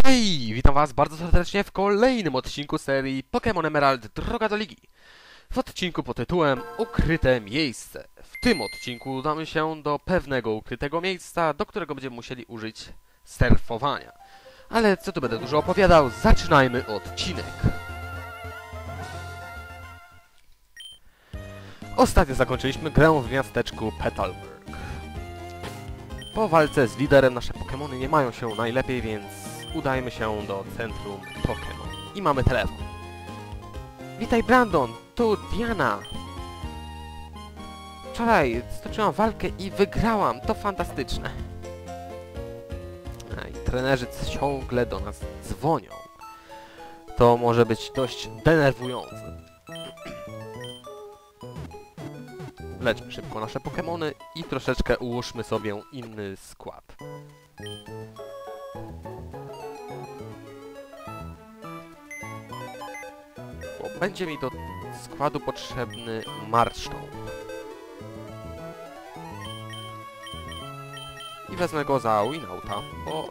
Hej, witam was bardzo serdecznie w kolejnym odcinku serii Pokémon Emerald Droga do Ligi. W odcinku pod tytułem Ukryte miejsce. W tym odcinku udamy się do pewnego ukrytego miejsca, do którego będziemy musieli użyć surfowania. Ale co tu będę dużo opowiadał, zaczynajmy odcinek. Ostatnio zakończyliśmy grę w miasteczku Petalburg. Po walce z liderem nasze Pokémony nie mają się najlepiej, więc udajmy się do centrum Pokémon. I mamy telefon. Witaj Brandon, tu Diana. Wczoraj stoczyłam walkę i wygrałam, to fantastyczne. Trenerzy ciągle do nas dzwonią. To może być dość denerwujące. Lećmy szybko nasze Pokémony i troszeczkę ułóżmy sobie inny skład. Będzie mi do składu potrzebny marszczą. I wezmę go za Winauta, bo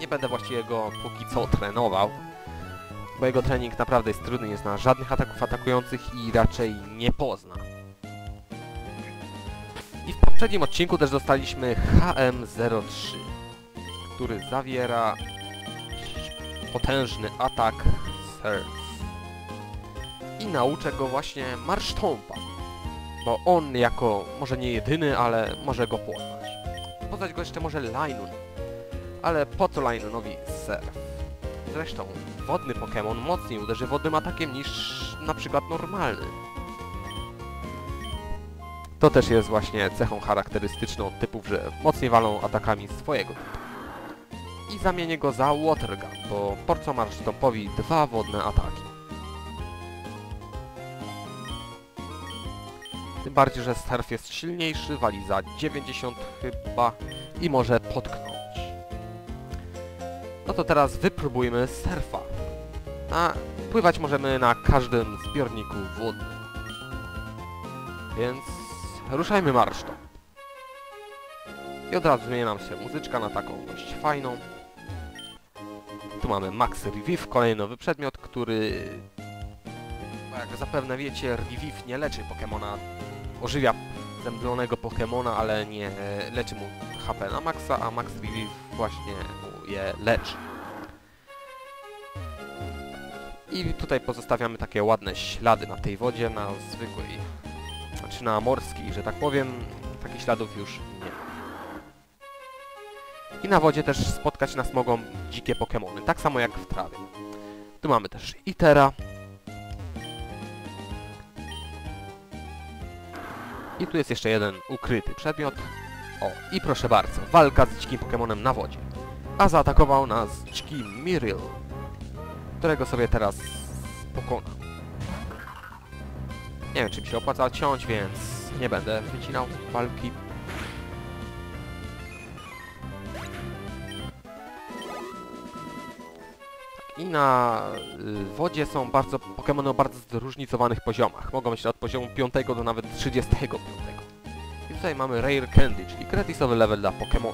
nie będę właściwie go póki co trenował, bo jego trening naprawdę jest trudny, nie zna żadnych ataków atakujących i raczej nie pozna. I w poprzednim odcinku też dostaliśmy HM03, który zawiera potężny atak I nauczę go właśnie marsztąpa, bo on jako, może nie jedyny, ale może go poznać. Poznać go jeszcze może Lainun, ale po co Lainunowi Surf? Zresztą wodny Pokémon mocniej uderzy wodnym atakiem niż na przykład normalny. To też jest właśnie cechą charakterystyczną typów, że mocniej walą atakami swojego typu. I zamienię go za Watergun, bo Porco Marsztompowi dwa wodne ataki. Tym bardziej, że Surf jest silniejszy, wali za 90 chyba i może potknąć. No to teraz wypróbujmy surfa. A pływać możemy na każdym zbiorniku wodnym. Więc ruszajmy marsztą. I od razu zmieni nam się muzyczka na taką dość fajną. Tu mamy Max Revive, kolejny nowy przedmiot, który... Jak zapewne wiecie, Revive nie leczy Pokemona. Ożywia zemdlonego Pokemona, ale nie leczy mu HP na maksa, a Max Revive właśnie mu je leczy. I tutaj pozostawiamy takie ładne ślady na tej wodzie, na zwykłej, znaczy na morskiej, że tak powiem, takich śladów już nie. I na wodzie też spotkać nas mogą dzikie Pokemony, tak samo jak w trawie. Tu mamy też Itera. I tu jest jeszcze jeden ukryty przedmiot. O, i proszę bardzo, walka z dzikim Pokemonem na wodzie. A zaatakował nas dziki Miril, którego sobie teraz pokonam. Nie wiem, czy mi się opłaca ciąć, więc nie będę wycinał walki. I na y, wodzie są bardzo Pokémony o bardzo zróżnicowanych poziomach. Mogą być od poziomu 5 do nawet 35. I tutaj mamy Rare Candy, czyli gratisowy level dla Pokémon.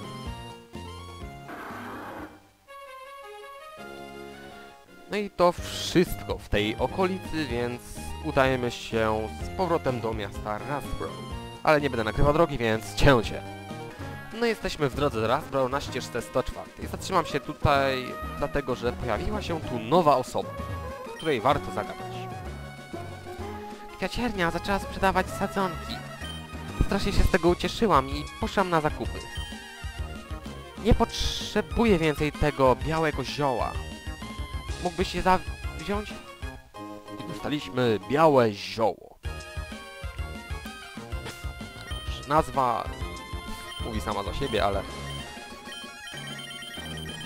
No i to wszystko w tej okolicy, więc udajemy się z powrotem do miasta Rasbro. Ale nie będę nagrywał drogi, więc cięcie. No jesteśmy w drodze Rasbro na ścieżce 104. I zatrzymam się tutaj dlatego, że pojawiła się tu nowa osoba, której warto zagadać. Kwiaciernia zaczęła sprzedawać sadzonki. Strasznie się z tego ucieszyłam i poszłam na zakupy. Nie potrzebuję więcej tego białego zioła. Mógłbyś je za... wziąć? I dostaliśmy białe zioło. Nazwa mówi sama za siebie, ale...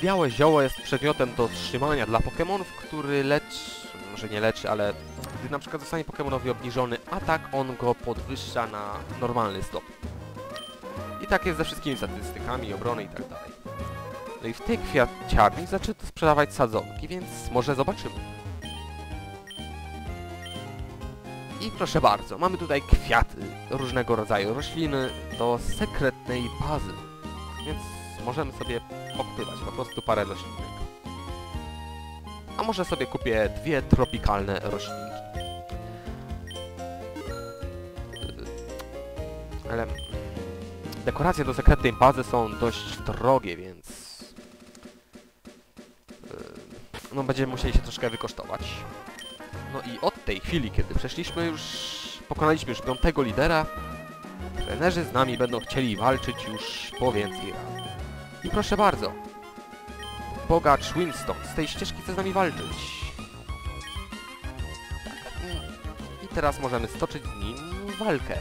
Białe zioło jest przedmiotem do trzymania dla Pokémonów, który leczy... może nie leczy, ale gdy na przykład zostanie Pokémonowi obniżony atak, on go podwyższa na normalny stopień. I tak jest ze wszystkimi statystykami, obrony i tak dalej. No i w tej kwiaciarni zaczęto sprzedawać sadzonki, więc może zobaczymy. I proszę bardzo, mamy tutaj kwiaty, różnego rodzaju rośliny do sekretnej bazy. Więc możemy sobie pokupywać po prostu parę roślinek. A może sobie kupię dwie tropikalne roślinki. Ale dekoracje do sekretnej bazy są dość drogie, więc... yy, No będziemy musieli się troszkę wykosztować. No i tej chwili, kiedy przeszliśmy już... Pokonaliśmy już piątego lidera, trenerzy z nami będą chcieli walczyć już po więcej razy. I proszę bardzo, bogacz Winston z tej ścieżki chce z nami walczyć. I teraz możemy stoczyć z nim walkę.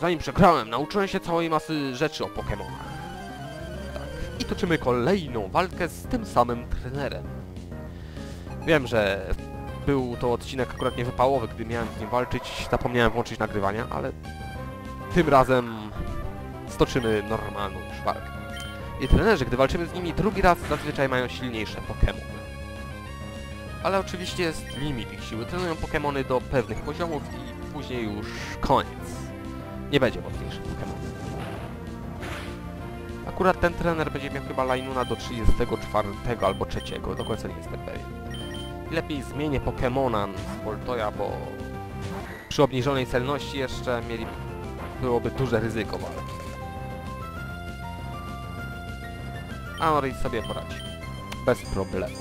Zanim przegrałem, nauczyłem się całej masy rzeczy o Pokémonach. Tak. I toczymy kolejną walkę z tym samym trenerem. Wiem, że był to odcinek akurat niewypałowy, gdy miałem z nim walczyć, zapomniałem włączyć nagrywania, ale tym razem stoczymy normalną już walkę. I trenerzy, gdy walczymy z nimi drugi raz, zazwyczaj mają silniejsze Pokémony. Ale oczywiście jest limit ich siły. Trenują Pokémony do pewnych poziomów i później już koniec. Nie będzie mocniejszych Pokémonów. Akurat ten trener będzie miał chyba Lainuna do 34 albo 3, do końca nie jestem pewien. Lepiej zmienię Pokemona z Voltoya, bo przy obniżonej celności jeszcze mieli byłoby duże ryzyko walki. Anorid sobie poradzi. Bez problemu.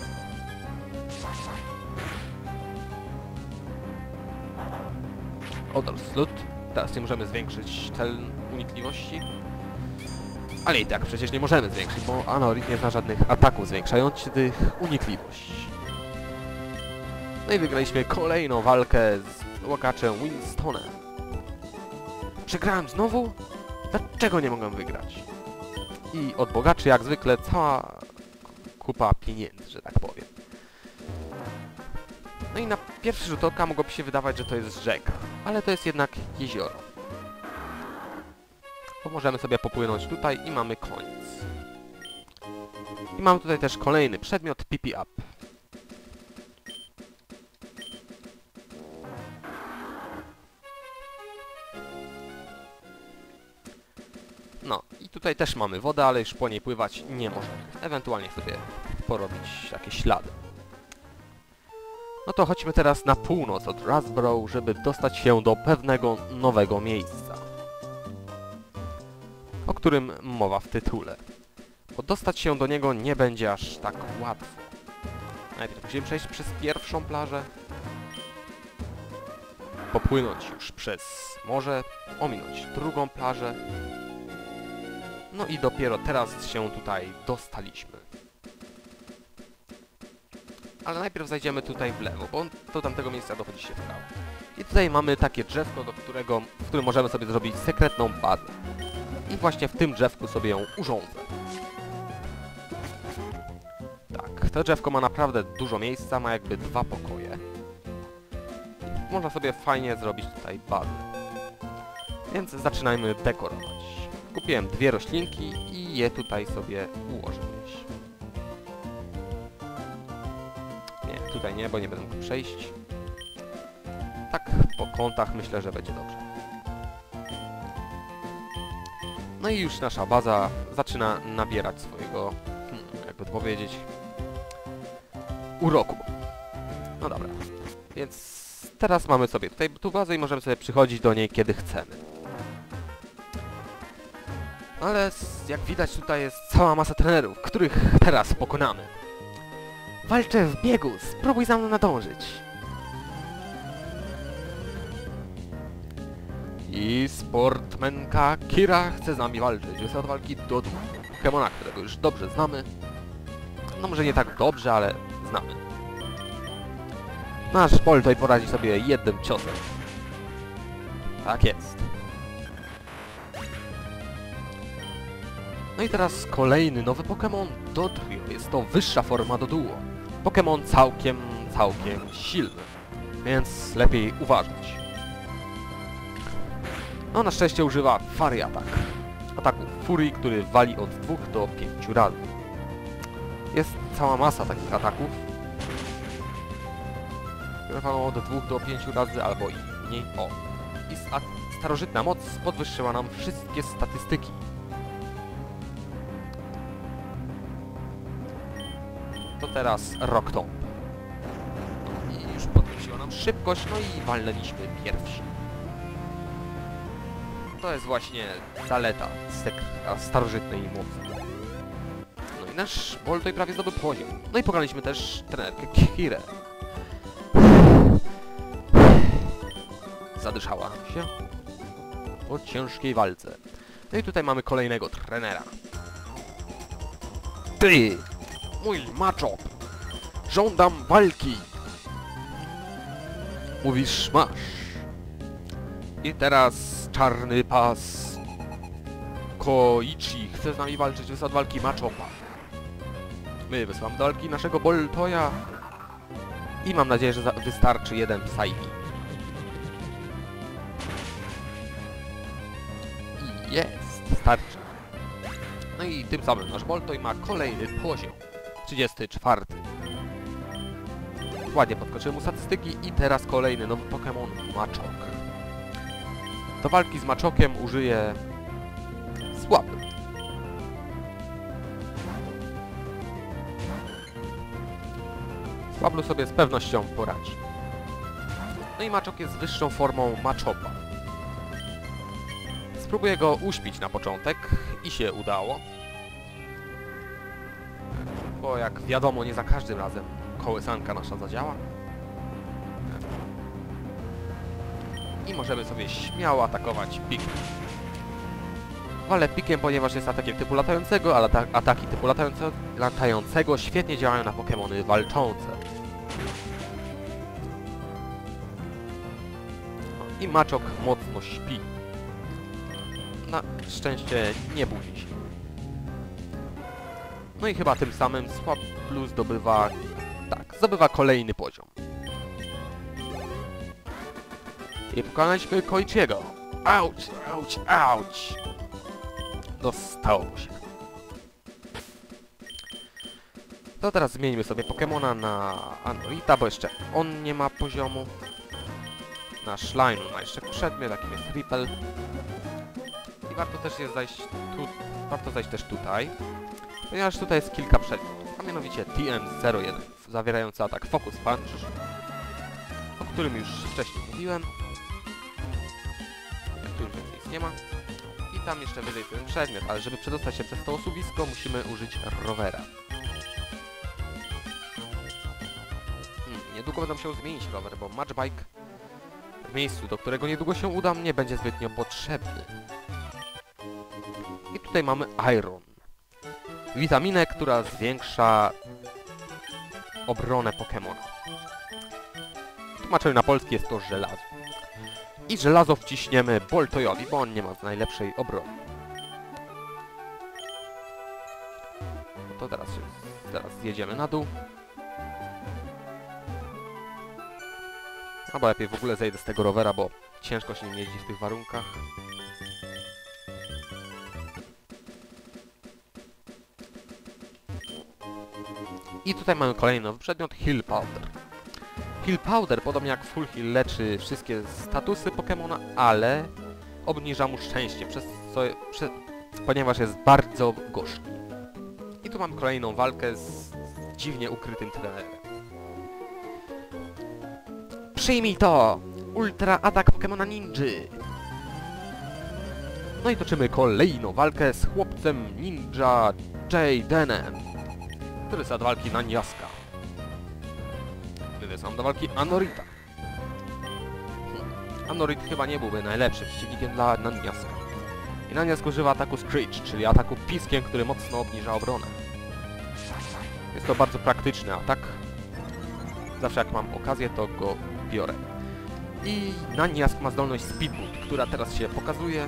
Odor Slut. Teraz nie możemy zwiększyć cel unikliwości. Ale i tak przecież nie możemy zwiększyć, bo Anorid nie zna żadnych ataków zwiększających unikliwość. No i wygraliśmy kolejną walkę z łakaczem Winstonem. Przegrałem znowu? Dlaczego nie mogłem wygrać? I od bogaczy jak zwykle cała kupa pieniędzy, że tak powiem. No i na pierwszy rzut oka mogłoby się wydawać, że to jest rzeka, ale to jest jednak jezioro. To możemy sobie popłynąć tutaj i mamy koniec. I mamy tutaj też kolejny przedmiot, pipi up. Tutaj też mamy wodę, ale już po niej pływać nie możemy. Ewentualnie sobie porobić jakieś ślady. No to chodźmy teraz na północ od Rasborough, żeby dostać się do pewnego nowego miejsca. O którym mowa w tytule. Bo dostać się do niego nie będzie aż tak łatwo. Najpierw musimy przejść przez pierwszą plażę, popłynąć już przez morze, ominąć drugą plażę, no i dopiero teraz się tutaj dostaliśmy. Ale najpierw zajdziemy tutaj w lewo, bo do tamtego miejsca dochodzi się w prawo. I tutaj mamy takie drzewko, do którego, w którym możemy sobie zrobić sekretną bazę. I właśnie w tym drzewku sobie ją urządzę. Tak, to drzewko ma naprawdę dużo miejsca, ma jakby dwa pokoje. Można sobie fajnie zrobić tutaj bazę. Więc zaczynajmy dekorować. Kupiłem dwie roślinki i je tutaj sobie ułożę gdzieś. Nie, tutaj nie, bo nie będę mógł przejść. Tak, po kątach myślę, że będzie dobrze. No i już nasza baza zaczyna nabierać swojego, hmm, jakby to powiedzieć, uroku. No dobra, więc teraz mamy sobie tutaj tu bazę i możemy sobie przychodzić do niej kiedy chcemy. Ale jak widać tutaj jest cała masa trenerów, których teraz pokonamy. Walczę w biegu, spróbuj za mną nadążyć. I sportmenka Kira chce z nami walczyć. Jest od walki do dwóch. Pokemona, którego już dobrze znamy. No może nie tak dobrze, ale znamy. Nasz Poltoj poradzi sobie jednym ciosem. Tak jest. No i teraz kolejny nowy Pokémon Dodrio. Jest to wyższa forma Doduo. Pokémon całkiem, całkiem silny. Więc lepiej uważać. No na szczęście używa Fairy Attack. Ataku Furii, który wali od 2 do 5 razy. Jest cała masa takich ataków. Które walą od 2 do 5 razy albo i mniej. O. I sta- starożytna moc podwyższyła nam wszystkie statystyki. Teraz Rock Tomb. I już podkręciła nam szybkość, no i walnęliśmy pierwsi. To jest właśnie zaleta starożytnej mocy. No i nasz Boltoj prawie zdobył poziom. No i pokonaliśmy też trenerkę Kirę. Zadyszała się po ciężkiej walce. No i tutaj mamy kolejnego trenera. Ty! Mój maczop! Żądam walki! Mówisz, masz. I teraz czarny pas Koichi chce z nami walczyć, wysłał walki Machopa. My wysłamy do walki naszego Boltoja i mam nadzieję, że wystarczy jeden Psyche. I jest, starczy. No i tym samym nasz Boltoj ma kolejny poziom. 34. Ładnie podkoczyłem mu statystyki i teraz kolejny nowy Pokémon Maczok. Do walki z Maczokiem użyję słaby. Słablu sobie z pewnością poradzi. No i Maczok jest wyższą formą Machopa. Spróbuję go uśpić na początek i się udało. Bo jak wiadomo, nie za każdym razem kołysanka nasza zadziała. I możemy sobie śmiało atakować pikiem. Walę pikiem, ponieważ jest atakiem typu latającego, ale ata ataki typu latające latającego świetnie działają na Pokémony walczące. I Maczok mocno śpi. Na szczęście nie budzi się. No i chyba tym samym Swablu zdobywa... Zdobywa kolejny poziom. I pokonaliśmy Koichiego. Auć, auć, auć. Dostało mu się. To teraz zmieńmy sobie Pokemona na Anorita, bo jeszcze on nie ma poziomu. Na Slime ma jeszcze przedmiot, jakim jest Ripple. I warto też jest zajść tu... Warto zajść też tutaj. Ponieważ tutaj jest kilka przedmiotów, a mianowicie TM01, zawierający atak Focus Punch, o którym już wcześniej mówiłem. Więcej nic nie ma. I tam jeszcze wyżej ten przedmiot, ale żeby przedostać się przez to osuwisko, musimy użyć rowera. Hmm, niedługo będę musiał zmienić rower, bo Matchbike w miejscu, do którego niedługo się udam, nie będzie zbytnio potrzebny. I tutaj mamy Iron. Witaminę, która zwiększa obronę Pokemona. Tłumaczeniu na polski jest to żelazo. I żelazo wciśniemy Boltojowi, bo on nie ma najlepszej obrony. No to teraz, teraz zjedziemy na dół. Albo lepiej w ogóle zejdę z tego rowera, bo ciężko się nim jeździ w tych warunkach. I tutaj mamy kolejny nowy przedmiot, Heal Powder. Heal Powder, podobnie jak Full Heal, leczy wszystkie statusy Pokemona, ale obniża mu szczęście, przez co, ponieważ jest bardzo gorzki. I tu mamy kolejną walkę z dziwnie ukrytym trenerem. Przyjmij to! Ultra atak Pokemona Ninja! No i toczymy kolejną walkę z chłopcem ninja Jaydenem, który jest od walki na Niaska. Wtedy sam do walki Anorita. Hmm. Anorit chyba nie byłby najlepszym przeciwnikiem dla Naniaska. I Naniask używa ataku Screech, czyli ataku piskiem, który mocno obniża obronę. Jest to bardzo praktyczny atak. Zawsze jak mam okazję, to go biorę. I Naniask ma zdolność Speedboot, która teraz się pokazuje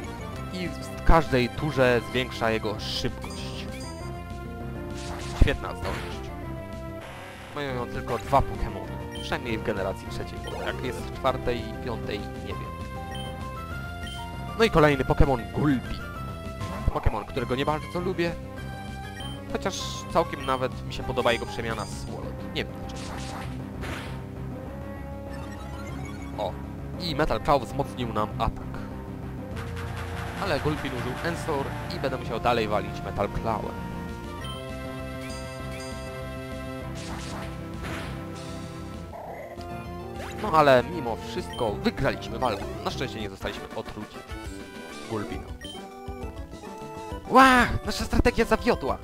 i w każdej turze zwiększa jego szybkość. Świetna zdolność. Mają ją tylko dwa Pokémony. Przynajmniej w generacji trzeciej, jak jest w czwartej i piątej, nie wiem. No i kolejny Pokémon Gulpi. Pokémon, którego nie bardzo lubię. Chociaż całkiem nawet mi się podoba jego przemiana z Swalot. Nie wiem dlaczego. O. I Metal Claw wzmocnił nam atak. Ale Gulpin użył Ensor i będę musiał dalej walić Metal Clawem. No ale mimo wszystko wygraliśmy walkę. Na szczęście nie zostaliśmy otruci Gulbina. Ła! Nasza strategia zawiodła!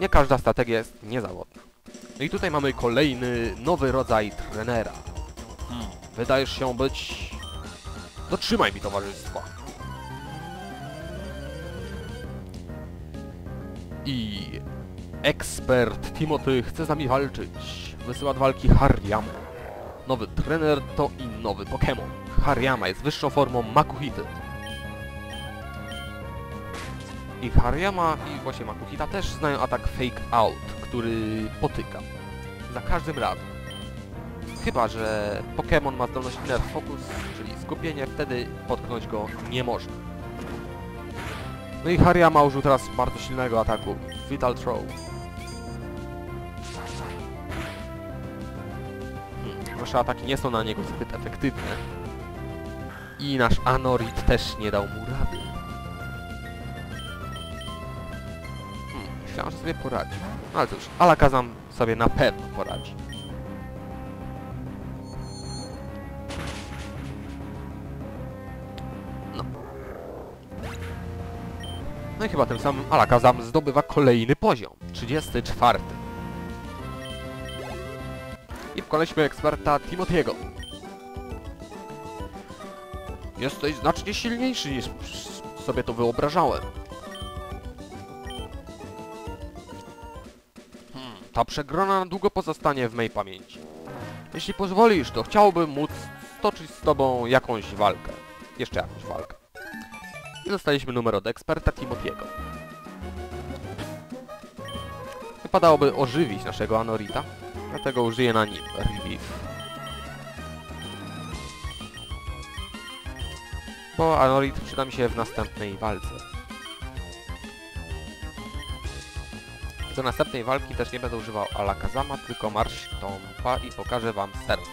Nie każda strategia jest niezawodna. No i tutaj mamy kolejny nowy rodzaj trenera. Hmm. Wydajesz się być... Dotrzymaj mi towarzystwa. I... Ekspert Timothy chce z nami walczyć. Wysyła do walki Haryamu. Nowy trener to i nowy Pokémon. Haryama jest wyższą formą Makuhity. I Haryama i właśnie Makuhita też znają atak Fake Out, który potyka. Za każdym razem. Chyba, że Pokémon ma zdolność Inner Focus, czyli skupienie, wtedy potknąć go nie można. No i Haryama użył teraz bardzo silnego ataku. Vital Throw. Nasze ataki nie są na niego zbyt efektywne. I nasz Anorit też nie dał mu rady. Hmm, myślałem, że sobie poradzi. No ale cóż, Alakazam sobie na pewno poradzi. No. No i chyba tym samym Alakazam zdobywa kolejny poziom. 34. I pokonaliśmy eksperta Timotiego. Jesteś znacznie silniejszy niż sobie to wyobrażałem. Hmm, ta przegrana na długo pozostanie w mej pamięci. Jeśli pozwolisz, to chciałbym móc stoczyć z tobą jakąś walkę. Jeszcze jakąś walkę. I dostaliśmy numer od eksperta Timotiego. Wypadałoby ożywić naszego Anorita, dlatego użyję na nim Revive. Bo Anorit przyda mi się w następnej walce. Do następnej walki też nie będę używał Alakazama, tylko Marsztompa i pokażę wam serw.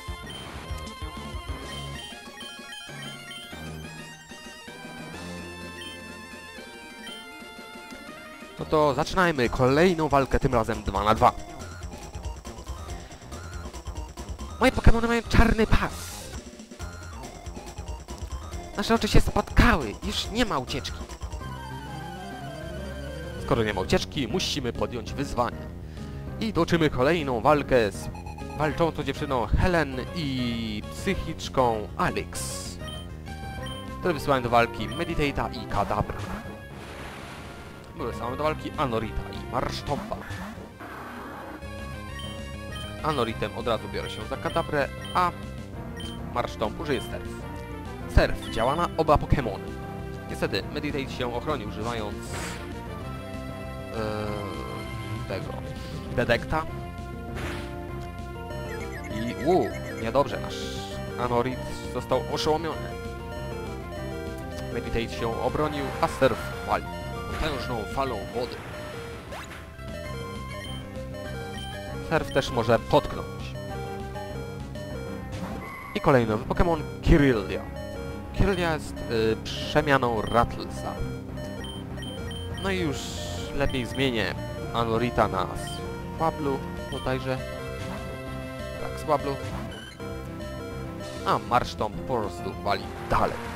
No to zaczynajmy kolejną walkę, tym razem 2 na 2. Moje Pokémony mają czarny pas. Nasze oczy się spotkały, już nie ma ucieczki. Skoro nie ma ucieczki, musimy podjąć wyzwanie. I toczymy kolejną walkę z walczącą dziewczyną Helen i psychiczką Alex. Które wysyłają do walki Meditata i Kadabra. Były same do walki Anorita i Marsztompa. Anoritem od razu biorę się za Kadabrę, a Marsztomp użyje Surf. Surf działa na oba Pokémony. Niestety, Meditate się ochroni używając yy, tego Dedekta. I uuu, niedobrze, nasz Anorit został oszołomiony. Meditate się obronił, a Surf wali potężną falą wody. Surf też może potknąć. I kolejny Pokémon Kirlia. Kirlia jest y, przemianą Rattlesa. No i już lepiej zmienię Anorita na Swablu, bodajże. Tak, Swablu. A Marsztomp po prostu wali dalej.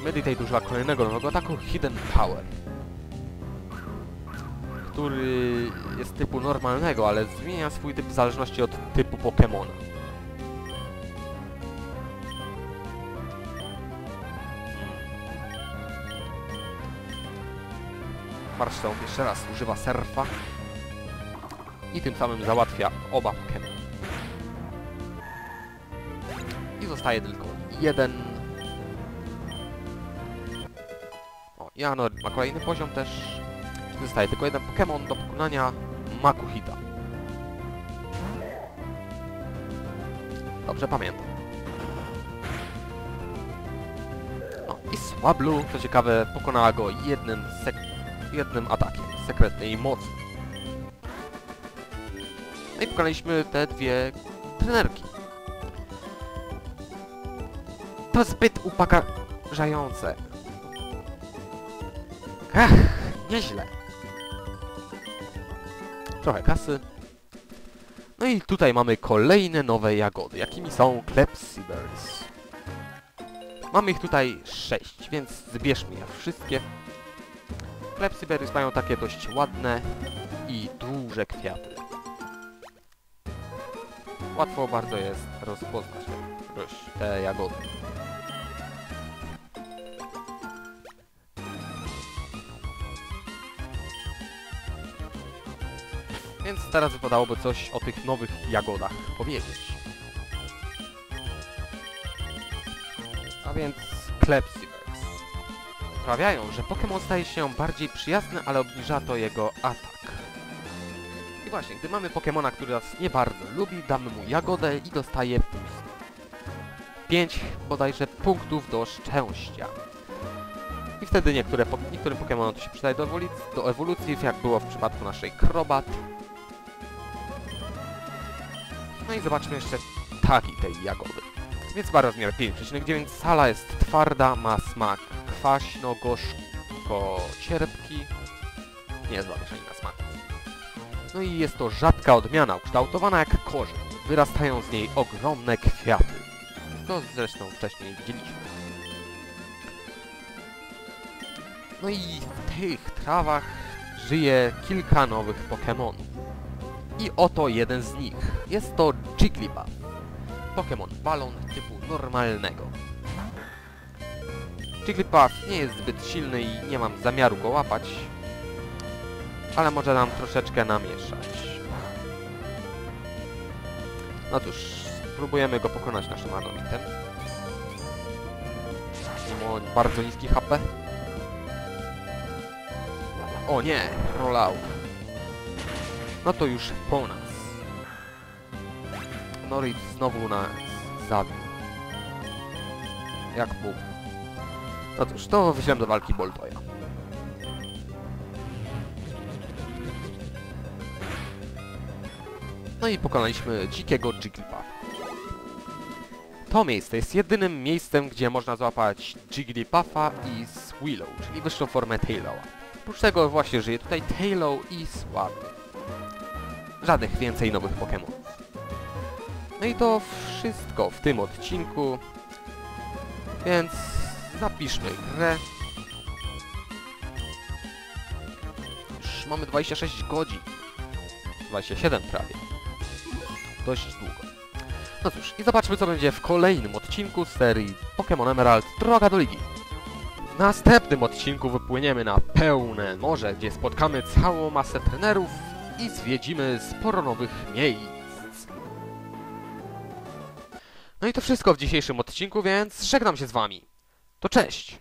I Meditate używa kolejnego nowego ataku Hidden Power. Który jest typu normalnego, ale zmienia swój typ w zależności od typu Pokémona. Marshtomp jeszcze raz używa surfa i tym samym załatwia oba Pokémon. I zostaje tylko jeden O, Janor ma kolejny poziom też. Zostaje tylko jeden Pokémon do pokonania Makuhita. Dobrze pamiętam. O, i Swablu, co ciekawe, pokonała go jednym, jednym atakiem sekretnej mocy. No i pokonaliśmy te dwie trenerki. To zbyt upokarzające. Nieźle. trochę kasy. No i tutaj mamy kolejne nowe jagody, jakimi są Klepsybers. Mamy ich tutaj sześć, więc zbierzmy je wszystkie. Klepsyberries mają takie dość ładne i duże kwiaty. Łatwo bardzo jest rozpoznać te jagody. Więc teraz wypadałoby coś o tych nowych jagodach powiedzieć. A więc Klepsybers. Sprawiają, że Pokémon staje się bardziej przyjazny, ale obniża to jego atak. I właśnie, gdy mamy Pokémona, który nas nie bardzo lubi, damy mu jagodę i dostaje pust. 5 bodajże punktów do szczęścia. I wtedy niektóre, niektórym Pokémonom to się przydaje do do ewolucji, jak było w przypadku naszej Krobat. No i zobaczmy jeszcze tagi tej jagody. Więc ma rozmiar 5,9, sala jest twarda, ma smak kwaśno-gorzko-cierpki. Niezła mieszanina smaku. No i jest to rzadka odmiana, ukształtowana jak korzeń. Wyrastają z niej ogromne kwiaty. To zresztą wcześniej widzieliśmy. No i w tych trawach żyje kilka nowych Pokémonów. I oto jeden z nich. Jest to Jigglypuff. Pokémon balon typu normalnego. Jigglypuff nie jest zbyt silny i nie mam zamiaru go łapać, ale może nam troszeczkę namieszać. No cóż, spróbujemy go pokonać naszym anomitem. Mimo bardzo niski HP. O nie, rollout. No to już po nas. Norit znowu nas zabił. Jak Bóg. No cóż, to wyślemy do walki Boltoja. No i pokonaliśmy dzikiego Jigglypuffa. To miejsce jest jedynym miejscem, gdzie można złapać Jigglypuffa i Swillow, czyli wyższą formę Taillowa. Oprócz tego właśnie żyje tutaj Taillow i Swablu. Żadnych więcej nowych Pokémonów. No i to wszystko w tym odcinku. Więc zapiszmy grę. Już mamy 26 godzin. 27 prawie. Dość długo. No cóż, i zobaczmy co będzie w kolejnym odcinku serii Pokémon Emerald Droga do Ligi. W następnym odcinku wypłyniemy na pełne morze, gdzie spotkamy całą masę trenerów i zwiedzimy sporo nowych miejsc. No i to wszystko w dzisiejszym odcinku, więc żegnam się z wami. To cześć!